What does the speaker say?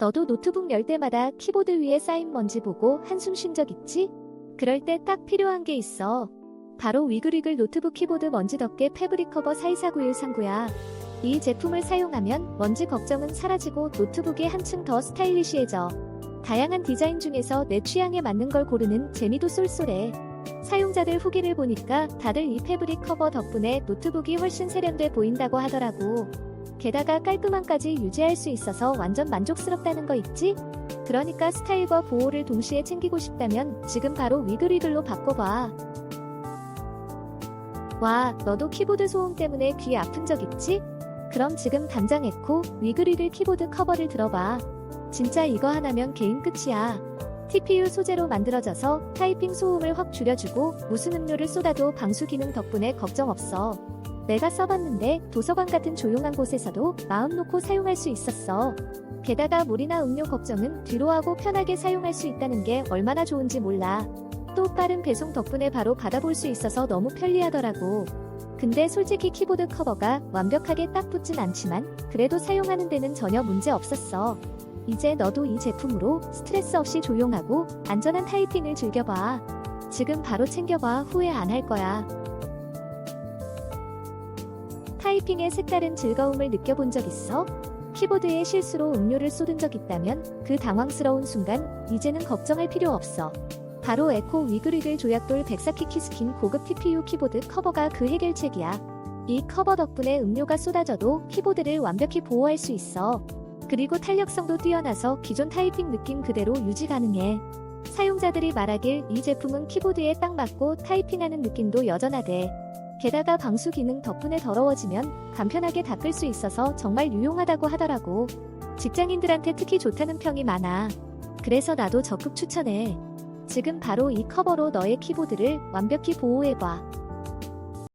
너도 노트북 열 때마다 키보드 위에 쌓인 먼지 보고 한숨 쉰 적 있지? 그럴 때 딱 필요한 게 있어. 바로 위글위글 노트북 키보드 먼지 덮개 패브릭 커버 4249139야. 이 제품을 사용하면 먼지 걱정은 사라지고 노트북이 한층 더 스타일리시해져. 다양한 디자인 중에서 내 취향에 맞는 걸 고르는 재미도 쏠쏠해. 사용자들 후기를 보니까 다들 이 패브릭 커버 덕분에 노트북이 훨씬 세련돼 보인다고 하더라고. 게다가 깔끔함까지 유지할 수 있어서 완전 만족스럽다는 거 있지? 그러니까 스타일과 보호를 동시에 챙기고 싶다면 지금 바로 위글위글로 바꿔봐. 와, 너도 키보드 소음 때문에 귀 아픈 적 있지? 그럼 지금 당장 에코 위글위글 키보드 커버를 들어봐. 진짜 이거 하나면 게임 끝이야. TPU 소재로 만들어져서 타이핑 소음을 확 줄여주고 무슨 음료를 쏟아도 방수 기능 덕분에 걱정 없어. 내가 써봤는데 도서관 같은 조용한 곳에서도 마음 놓고 사용할 수 있었어. 게다가 물이나 음료 걱정은 뒤로 하고 편하게 사용할 수 있다는 게 얼마나 좋은지 몰라. 또 빠른 배송 덕분에 바로 받아볼 수 있어서 너무 편리하더라고. 근데 솔직히 키보드 커버가 완벽하게 딱 붙진 않지만 그래도 사용하는 데는 전혀 문제 없었어. 이제 너도 이 제품으로 스트레스 없이 조용하고 안전한 타이핑을 즐겨봐. 지금 바로 챙겨봐 후회 안 할 거야. 타이핑의 색다른 즐거움을 느껴본 적 있어? 키보드에 실수로 음료를 쏟은 적 있다면 그 당황스러운 순간 이제는 걱정할 필요 없어. 바로 에코 위글위글 조약돌 104키 키스킨 고급 TPU 키보드 커버가 그 해결책이야. 이 커버 덕분에 음료가 쏟아져도 키보드를 완벽히 보호할 수 있어. 그리고 탄력성도 뛰어나서 기존 타이핑 느낌 그대로 유지 가능해. 사용자들이 말하길 이 제품은 키보드에 딱 맞고 타이핑하는 느낌도 여전하대. 게다가 방수 기능 덕분에 더러워지면 간편하게 닦을 수 있어서 정말 유용하다고 하더라고. 직장인들한테 특히 좋다는 평이 많아. 그래서 나도 적극 추천해. 지금 바로 이 커버로 너의 키보드를 완벽히 보호해봐.